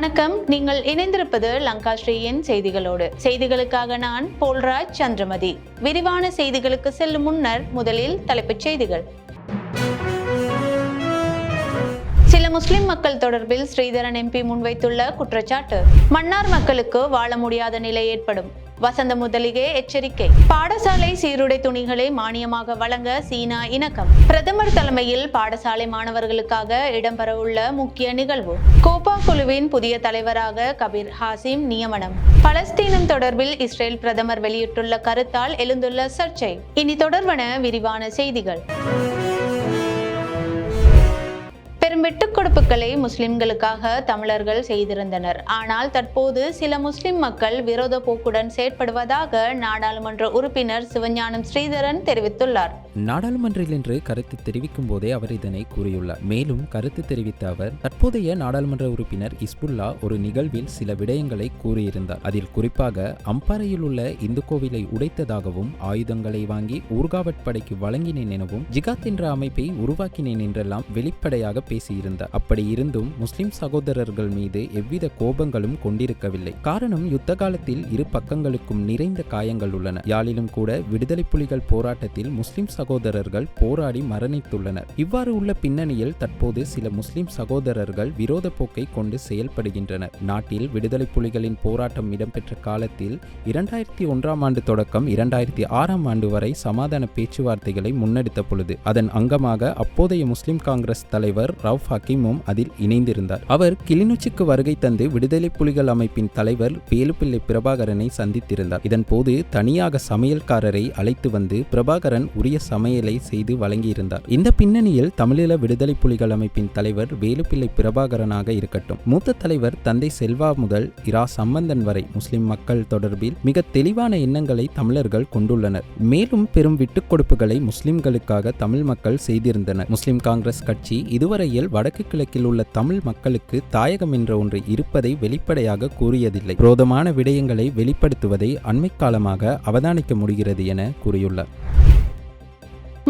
வணக்கம். நீங்கள் இணைந்திருப்பது லங்கா ஸ்ரீயின் செய்திகளோடு. செய்திகளுக்காக நான் போல்ராஜ் சந்திரமதி. விரிவான செய்திகளுக்கு செல்லும் முன்னர் முதலில் தலைப்புச் செய்திகள். சில முஸ்லிம் மக்கள் தொடர்பில் ஸ்ரீதரன் எம்பி முன்வைத்துள்ள குற்றச்சாட்டு. மன்னார் மக்களுக்கு வாழ முடியாத நிலை ஏற்படும். வசந்த முதலிகே எச்சரிக்கை. பாடசாலை சீருடை துணிகளை மானியமாக வழங்க சீனா இணக்கம். பிரதமர் தலைமையில் பாடசாலை மாணவர்களுக்காக இடம்பெறவுள்ள முக்கிய நிகழ்வு. கோபா குழுவின் புதிய தலைவராக கபீர் ஹாசிம் நியமனம். பலஸ்தீனம் தொடர்பில் இஸ்ரேல் பிரதமர் வெளியிட்டுள்ள கருத்தால் எழுந்துள்ள சர்ச்சை. இனி தொடர்வன விரிவான செய்திகள். பெரும் விட்டுக் கொடுப்புகளை முஸ்லிம்களுக்காக தமிழர்கள் செய்திருந்தனர். ஆனால் தற்போது சில முஸ்லிம் மக்கள் விரோத போக்குடன் செயற்படுவதாக நாடாளுமன்ற உறுப்பினர் சிவஞானம் ஸ்ரீதரன் தெரிவித்துள்ளார். நாடாளுமன்றில் இன்று கருத்து தெரிவிக்கும் போதே அவர் இதனை கூறியுள்ளார். மேலும் கருத்து தெரிவித்த அவர் தற்போதைய நாடாளுமன்ற உறுப்பினர் இஸ்புல்லா ஒரு நிகழ்வில் சில விடயங்களை கூறியிருந்தார். அதில் குறிப்பாக அம்பாறையில் உள்ள இந்து கோவிலை உடைத்ததாகவும் ஆயுதங்களை வாங்கி ஊர்காவட் படைக்கு வழங்கினேன் எனவும் ஜிகாத் என்ற அமைப்பை உருவாக்கினேன் என்றெல்லாம் வெளிப்படையாக பேசியிருந்தார். அப்படி இருந்தும் முஸ்லிம் சகோதரர்கள் மீது எவ்வித கோபங்களும் கொண்டிருக்கவில்லை. காரணம் யுத்த காலத்தில் இரு பக்கங்களுக்கும் நிறைந்த காயங்கள் உள்ளன. யாழிலும் கூட விடுதலை புலிகள் போராட்டத்தில் முஸ்லிம் சகோதரர்கள் போராடி மரணித்துள்ளனர். இவ்வாறு உள்ள பின்னணியில் தற்போது சில முஸ்லிம் சகோதரர்கள் விரோத போக்கை கொண்டு செயல்படுகின்றனர். நாட்டில் விடுதலை புலிகளின் போராட்டம் இடம்பெற்ற காலத்தில் இரண்டாயிரத்தி ஒன்றாம் ஆண்டு தொடக்கம் இரண்டாயிரத்தி ஆறாம் ஆண்டு வரை சமாதான பேச்சுவார்த்தைகளை முன்னெடுத்த பொழுது அதன் அங்கமாக அப்போதைய முஸ்லிம் காங்கிரஸ் தலைவர் ரவ் ஹக்கீமும் அதில் இணைந்திருந்தார். அவர் கிளிநொச்சிக்கு வருகை தந்து விடுதலை புலிகள் அமைப்பின் தலைவர் வேலுப்பிள்ளை பிரபாகரனை சந்தித்திருந்தார். இதன் போது தனியாக சமையல்காரரை அழைத்து வந்து பிரபாகரன் உரிய சமையலை செய்து வழங்கியிருந்தார். இந்த பின்னணியில் தமிழீழ விடுதலை புலிகள் அமைப்பின் தலைவர் வேலுப்பிள்ளை பிரபாகரனாக இருக்கட்டும். மூத்த தலைவர் தந்தை செல்வா முதல் இரா சம்பந்தன் வரை முஸ்லிம் மக்கள் தொடர்பில் மிக தெளிவான எண்ணங்களை தமிழர்கள் கொண்டுள்ளனர். மேலும் பெரும் விட்டுக் கொடுப்புகளை முஸ்லிம்களுக்காக தமிழ் மக்கள் செய்திருந்தனர். முஸ்லிம் காங்கிரஸ் கட்சி இதுவரையில் வடக்கு கிழக்கில் உள்ள தமிழ் மக்களுக்கு தாயகம் என்ற ஒன்று இருப்பதை வெளிப்படையாக கூறியதில்லை. புரோதமான விடயங்களை வெளிப்படுத்துவதை அண்மை காலமாக அவதானிக்க முடிகிறது என கூறியுள்ளார்.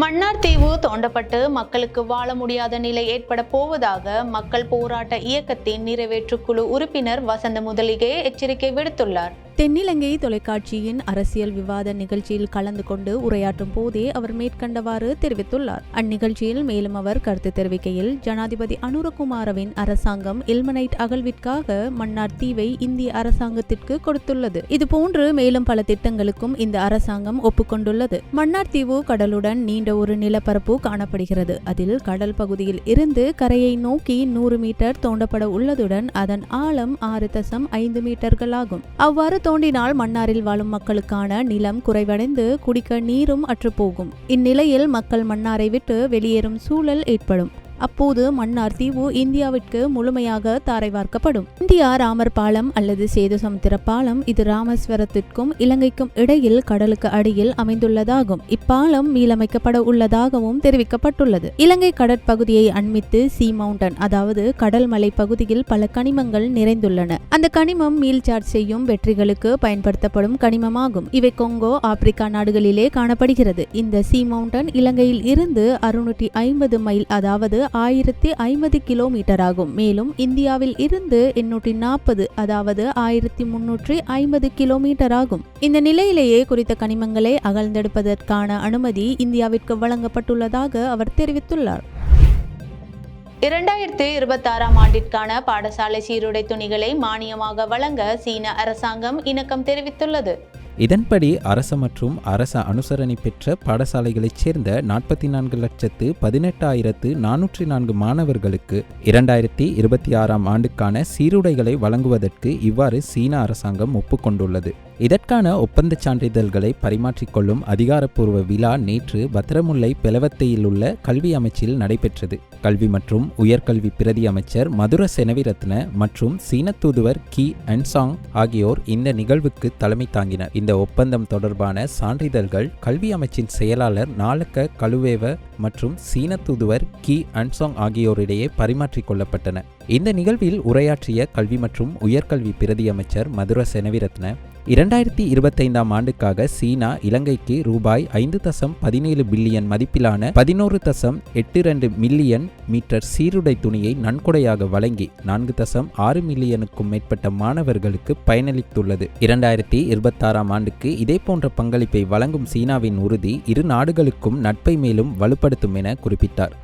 மன்னார் தீவு தோண்டப்பட்டு மக்களுக்கு வாழ முடியாத நிலை ஏற்பட போவதாக மக்கள் போராட்ட இயக்கத்தின் நிறைவேற்றுக்குழு உறுப்பினர் வசந்த முதலிகே எச்சரிக்கை விடுத்துள்ளார். தென்னிலங்கை தொலைக்காட்சியின் அரசியல் விவாத நிகழ்ச்சியில் கலந்து கொண்டு உரையாற்றும் போதே அவர் மேற்கண்டவாறு தெரிவித்துள்ளார். அந்நிகழ்ச்சியில் மேலும் அவர் கருத்து தெரிவிக்கையில் ஜனாதிபதி அனுரகுமாரவின் அரசாங்கம் இல்மனைட் அகழ்விற்காக மன்னார் தீவை இந்திய அரசாங்கத்திற்கு கொடுத்துள்ளது. இதுபோன்று மேலும் பல திட்டங்களுக்கும் இந்த அரசாங்கம் ஒப்புக்கொண்டுள்ளது. மன்னார் தீவு கடலுடன் நீண்ட ஒரு நிலப்பரப்பு காணப்படுகிறது. அதில் கடல் பகுதியில் இருந்து கரையை நோக்கி நூறு மீட்டர் தோண்டப்பட உள்ளதுடன் அதன் ஆழம் ஆறு தசம் ஐந்து மீட்டர்களாகும் அவ்வாறு தோண்டினால் மன்னாரில் வாழும் மக்களுக்கான நிலம் குறைவடைந்து குடிக்க நீரும் அற்றுப்போகும். இந்நிலையில் மக்கள் மன்னாரை விட்டு வெளியேறும் சூழல் ஏற்படும். அப்போது மன்னார் தீவு இந்தியாவிற்கு முழுமையாக தாரை வார்க்கப்படும். இந்தியா ராமர் பாலம் அல்லது சேது சமுத்திர பாலம் இது ராமேஸ்வரத்திற்கும் இலங்கைக்கும் இடையில் கடலுக்கு அடியில் அமைந்துள்ளதாகும். இப்பாலம் மீளமைக்கப்பட உள்ளதாகவும் தெரிவிக்கப்பட்டுள்ளது. இலங்கை கடற்பகுதியை அண்மித்து சி மவுண்டன் அதாவது கடல் மலை பகுதியில் பல கனிமங்கள் நிறைந்துள்ளன. அந்த கனிமம் மீள் சார்ஜ் செய்யும் வெற்றிகளுக்கு பயன்படுத்தப்படும் கனிமமாகும். இவை கொங்கோ ஆப்பிரிக்கா நாடுகளிலே காணப்படுகிறது. இந்த சி மவுண்டன் இலங்கையில் இருந்து அறுநூற்றி ஐம்பது மைல் அதாவது ஆயிரத்தி ஐம்பது கிலோமீட்டர் ஆகும் மேலும் இந்தியாவில் இருந்து எண்ணூற்றி நாற்பது அதாவது ஆயிரத்தி முன்னூற்றி ஐம்பது கிலோமீட்டர் ஆகும் இந்த நிலையிலேயே குறித்த கனிமங்களை அகழ்ந்தெடுப்பதற்கான அனுமதி இந்தியாவிற்கு வழங்கப்பட்டுள்ளதாக அவர் தெரிவித்துள்ளார். இரண்டாயிரத்தி இருபத்தாறாம் ஆண்டிற்கான பாடசாலை சீருடை துணிகளை மானியமாக வழங்க சீன அரசாங்கம் இணக்கம் தெரிவித்துள்ளது. இதன்படி அரச மற்றும் அரச அனுசரணை பெற்ற பாடசாலைகளைச் சேர்ந்த நாற்பத்தி நான்கு லட்சத்து பதினெட்டாயிரத்து நானூற்றி நான்கு மாணவர்களுக்கு இரண்டாயிரத்தி இருபத்தி ஆறாம் ஆண்டுக்கான சீருடைகளை வழங்குவதற்கு இவ்வாறு சீன அரசாங்கம் ஒப்புக்கொண்டுள்ளது. இதற்கான ஒப்பந்தச் சான்றிதழ்களை பரிமாற்றிக்கொள்ளும் அதிகாரப்பூர்வ விழா நேற்று பத்திரமுல்லை பெலவத்தையில் உள்ள கல்வி அமைச்சில் நடைபெற்றது. கல்வி மற்றும் உயர்கல்வி பிரதி அமைச்சர் மதுர செனவிரத்ன மற்றும் சீன தூதுவர் கி. அன்சாங் ஆகியோர் இந்த நிகழ்வுக்கு தலைமை தாங்கினர். இந்த ஒப்பந்தம் தொடர்பான சான்றிதழ்கள் கல்வி அமைச்சின் செயலாளர் நாலக்க கழுவேவ மற்றும் சீன தூதுவர் கி. அன்சாங் ஆகியோரிடையே பரிமாற்றிக் கொள்ளப்பட்டன. இந்த நிகழ்வில் உரையாற்றிய கல்வி மற்றும் உயர்கல்வி பிரதி அமைச்சர் மதுர செனவிரத்ன இரண்டாயிரத்தி இருபத்தைந்தாம் ஆண்டுக்காக சீனா இலங்கைக்கு ரூபாய் ஐந்து தசம் பதினேழு பில்லியன் மதிப்பிலான பதினோரு தசம் எட்டு ரெண்டு மில்லியன் மீட்டர் சீருடை துணியை நன்கொடையாக வழங்கி நான்கு தசம் ஆறு மில்லியனுக்கும் மேற்பட்ட மாணவர்களுக்கு பயனளித்துள்ளது. இரண்டாயிரத்தி இருபத்தாறாம் ஆண்டுக்கு இதே போன்ற பங்களிப்பை வழங்கும் சீனாவின் உறுதி இரு நாடுகளுக்கும் நட்பை மேலும் வலுப்படுத்தும் என குறிப்பிட்டார்.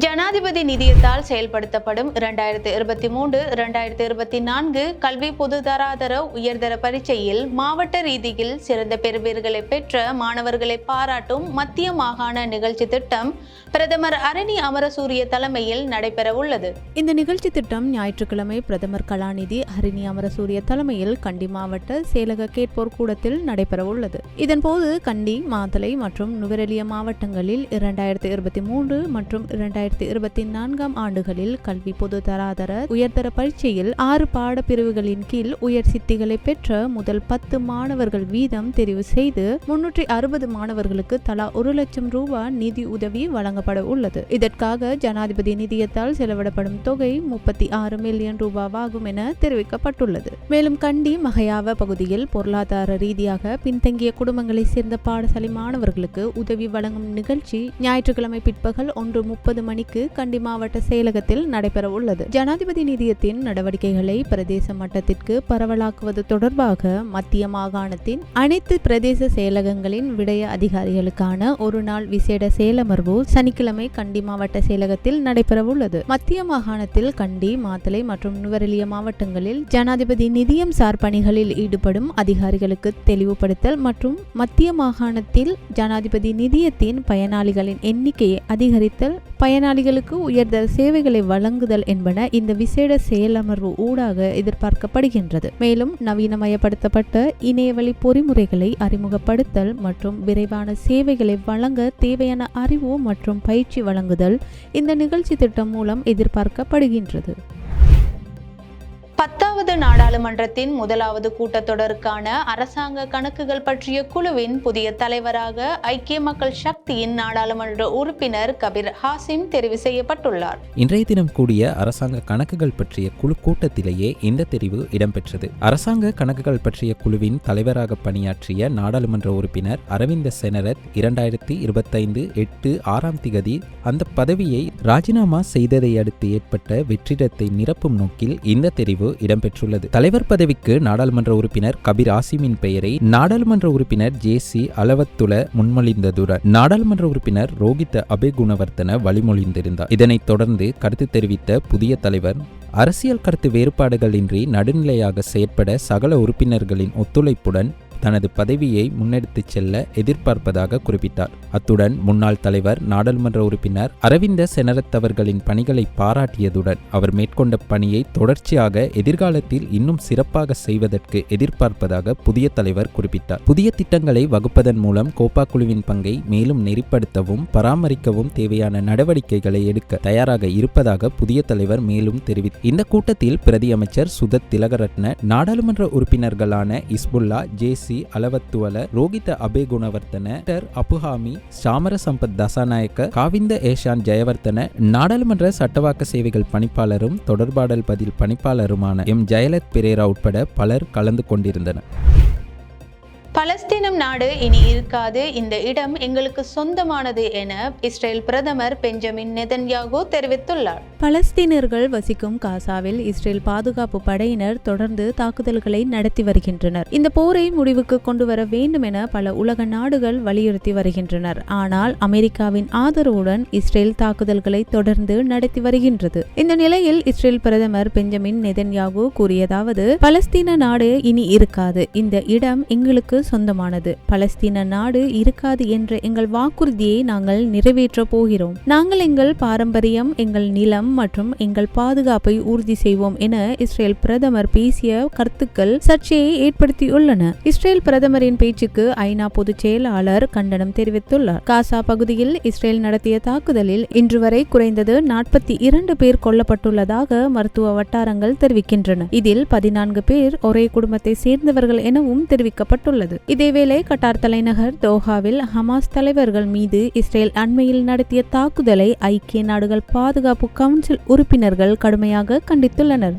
ஜனாதிபதி நிதியத்தால் செயல்படுத்தப்படும் இரண்டாயிரத்தி இருபத்தி மூன்று இரண்டாயிரத்தி இருபத்தி நான்கு கல்வி பொதுதராதர உயர்தர பரீட்சையில் மாவட்ட ரீதியில் சிறந்த பெறுபேறுகளை பெற்ற மாணவர்களை பாராட்டும் மத்திய மாகாண நிகழ்ச்சி திட்டம் பிரதமர் அரணி அமரசூரிய தலைமையில் நடைபெற உள்ளது இந்த நிகழ்ச்சி திட்டம் ஞாயிற்றுக்கிழமை பிரதமர் கலாநிதி அரணி அமரசூரிய தலைமையில் கண்டி மாவட்ட சேலக கேட்போர் கூடத்தில் நடைபெறவுள்ளது. இதன்போது கண்டி மாத்தலை மற்றும் நுவரெலிய மாவட்டங்களில் இரண்டாயிரத்தி இருபத்தி மூன்று மற்றும் இரண்டாயிரத்தி இரண்டாயிரத்தி இருபத்தி நான்காம் ஆண்டுகளில் கல்வி பொது தராதர உயர்தர பரீட்சையில் ஆறு பாடப்பிரிவுகளின் கீழ் உயர் சித்திகளை பெற்ற முதல் பத்து மாணவர்கள் வீதம் தெரிவு செய்து முன்னூற்றி அறுபது மாணவர்களுக்கு தலா ஒரு லட்சம் ரூபாய் நிதி உதவி வழங்கப்பட உள்ளது. இதற்காக ஜனாதிபதி நிதியத்தால் செலவிடப்படும் தொகை முப்பத்தி ஆறு மில்லியன் ரூபாவாகும் என தெரிவிக்கப்பட்டுள்ளது. மேலும் கண்டி மகையாவ பகுதியில் பொருளாதார ரீதியாக பின்தங்கிய குடும்பங்களைச் சேர்ந்த பாடசாலை மாணவர்களுக்கு உதவி வழங்கும் நிகழ்ச்சி ஞாயிற்றுக்கிழமை பிற்பகல் ஒன்று முப்பது மணி மணிக்கு கண்டி மாவட்ட செயலகத்தில் நடைபெற உள்ளது ஜனாதிபதி நிதியத்தின் நடவடிக்கைகளை பிரதேச மட்டத்திற்கு பரவலாக்குவது தொடர்பாக மத்திய மாகாணத்தின் அனைத்து பிரதேச செயலகங்களின் விடய அதிகாரிகளுக்கான ஒரு நாள் விசேட செயலமர்வு சனிக்கிழமை கண்டி மாவட்ட செயலகத்தில் நடைபெறவுள்ளது. மத்திய மாகாணத்தில் கண்டி மாத்தளை மற்றும் நுவரெலிய மாவட்டங்களில் ஜனாதிபதி நிதியம் சார் பணிகளில் ஈடுபடும் அதிகாரிகளுக்கு தெளிவுபடுத்தல் மற்றும் மத்திய மாகாணத்தில் ஜனாதிபதி நிதியத்தின் பயனாளிகளின் எண்ணிக்கையை அதிகரித்தல் பயனாளிகளுக்கு உயர்ந்த சேவைகளை வழங்குதல் என்பன இந்த விசேட செயலமர்வு ஊடாக எதிர்பார்க்கப்படுகின்றது. மேலும் நவீனமயப்படுத்தப்பட்ட இணையவழி பொறிமுறைகளை அறிமுகப்படுத்தல் மற்றும் விரைவான சேவைகளை வழங்க தேவையான அறிவு மற்றும் பயிற்சி வழங்குதல் இந்த நிகழ்ச்சி திட்டம் மூலம் எதிர்பார்க்கப்படுகின்றது. பத்தாவது நாடாளுமன்றத்தின் முதலாவது கூட்டத்தொடருக்கான அரசாங்க கணக்குகள் பற்றிய குழுவின் புதிய தலைவராக ஐக்கிய மக்கள் சக்தியின் நாடாளுமன்ற உறுப்பினர் கபீர் ஹாசிம் தெரிவு செய்யப்பட்டுள்ளார். இன்றைய தினம் கூடிய அரசாங்க கணக்குகள் பற்றிய குழு கூட்டத்திலேயே இந்த தெரிவு இடம்பெற்றது. அரசாங்க கணக்குகள் பற்றிய குழுவின் தலைவராக பணியாற்றிய நாடாளுமன்ற உறுப்பினர் அரவிந்த செனரத் இரண்டாயிரத்தி இருபத்தைந்து எட்டு ஆறாம் திகதி அந்த பதவியை ராஜினாமா செய்ததை அடுத்து ஏற்பட்ட வெற்றிடத்தை நிரப்பும் நோக்கில் இந்த தெரிவு இடம்பெற்றுள்ளது. தலைவர் பதவிக்கு நாடாளுமன்ற உறுப்பினர் கபீர் ஆசிமின் பெயரை நாடாளுமன்ற உறுப்பினர் ஜே சி அளவத்துல முன்மொழிந்ததுடன் நாடாளுமன்ற உறுப்பினர் ரோகித அபேகுணவர்த்தன வழிமொழிந்திருந்தார். இதனைத் தொடர்ந்து கருத்து தெரிவித்த புதிய தலைவர் அரசியல் கருத்து வேறுபாடுகளின்றி நடுநிலையாக செயற்பட சகல உறுப்பினர்களின் ஒத்துழைப்புடன் தனது பதவியை முன்னெடுத்துச் செல்ல எதிர்பார்ப்பதாக குறிப்பிட்டார். அத்துடன் முன்னாள் தலைவர் நாடாளுமன்ற உறுப்பினர் அரவிந்த செனரத் அவர்களின் பணிகளை பாராட்டியதுடன் அவர் மேற்கொண்ட பணியை தொடர்ச்சியாக எதிர்காலத்தில் இன்னும் சிறப்பாக செய்வதற்கு எதிர்பார்ப்பதாக புதிய தலைவர் குறிப்பிட்டார். புதிய திட்டங்களை வகுப்பதன் மூலம் கோப்பா குழுவின் பங்கை மேலும் நெறிப்படுத்தவும் பராமரிக்கவும் தேவையான நடவடிக்கைகளை எடுக்க தயாராக இருப்பதாக புதிய தலைவர் மேலும் தெரிவித்தார். இந்த கூட்டத்தில் பிரதி அமைச்சர் சுதத் திலகரத்ன நாடாளுமன்ற உறுப்பினர்களான இஸ்புல்லா ஜே சி அலவத்துவல ரோகித அபேகுணவர்த்தன டர் அபுஹாமி சாமர சம்பத் தசாநாயக்க காவிந்த ஏஷான் ஜெயவர்த்தன நாடாளுமன்ற சட்டவாக்க சேவைகள் பணிப்பாளரும் தொடர்பாடல் பதில் பணிப்பாளருமான எம். ஜெயலத் பிரேரா உட்பட பலர் கலந்து கொண்டிருந்தனர். பலஸ்தீனம் நாடு இனி இருக்காது. இந்த இடம் எங்களுக்கு சொந்தமானது என இஸ்ரேல் பிரதமர் பெஞ்சமின் நெதன்யாகு தெரிவித்துள்ளார். பலஸ்தீனர்கள் வசிக்கும் காசாவில் இஸ்ரேல் பாதுகாப்பு படையினர் தொடர்ந்து தாக்குதல்களை நடத்தி வருகின்றனர். இந்த போரை முடிவுக்கு கொண்டு வர வேண்டும் என பல உலக நாடுகள் வலியுறுத்தி வருகின்றனர். ஆனால் அமெரிக்காவின் ஆதரவுடன் இஸ்ரேல் தாக்குதல்களை தொடர்ந்து நடத்தி வருகின்றது. இந்த நிலையில் இஸ்ரேல் பிரதமர் பெஞ்சமின் நெதன்யாகு கூறியதாவது பலஸ்தீன நாடு இனி இருக்காது. இந்த இடம் எங்களுக்கு சொந்தமானது. பலஸ்தீன நாடு இருக்காது என்ற எங்கள் வாக்குறுதியை நாங்கள் நிறைவேற்றப் போகிறோம். நாங்கள் எங்கள் பாரம்பரியம் எங்கள் நிலம் மற்றும் எங்கள் பாதுகாப்பை உறுதி செய்வோம் என இஸ்ரேல் பிரதமர் பேசிய கருத்துக்கள் சர்ச்சையை ஏற்படுத்தியுள்ளன. இஸ்ரேல் பிரதமரின் பேச்சுக்கு ஐநா பொதுச் செயலாளர் கண்டனம் தெரிவித்துள்ளார். காசா பகுதியில் இஸ்ரேல் நடத்திய தாக்குதலில் இன்று வரை குறைந்தது நாற்பத்தி இரண்டு பேர் கொல்லப்பட்டுள்ளதாக மருத்துவ வட்டாரங்கள் தெரிவிக்கின்றன. இதில் பதினான்கு பேர் ஒரே குடும்பத்தை சேர்ந்தவர்கள் எனவும் தெரிவிக்கப்பட்டுள்ளது. இதேவேளை கட்டார் தலைநகர் தோஹாவில் ஹமாஸ் தலைவர்கள் மீது இஸ்ரேல் அண்மையில் நடத்திய தாக்குதலை ஐக்கிய நாடுகள் பாதுகாப்பு கவுன்சில் உறுப்பினர்கள் கடுமையாக கண்டித்துள்ளனர்.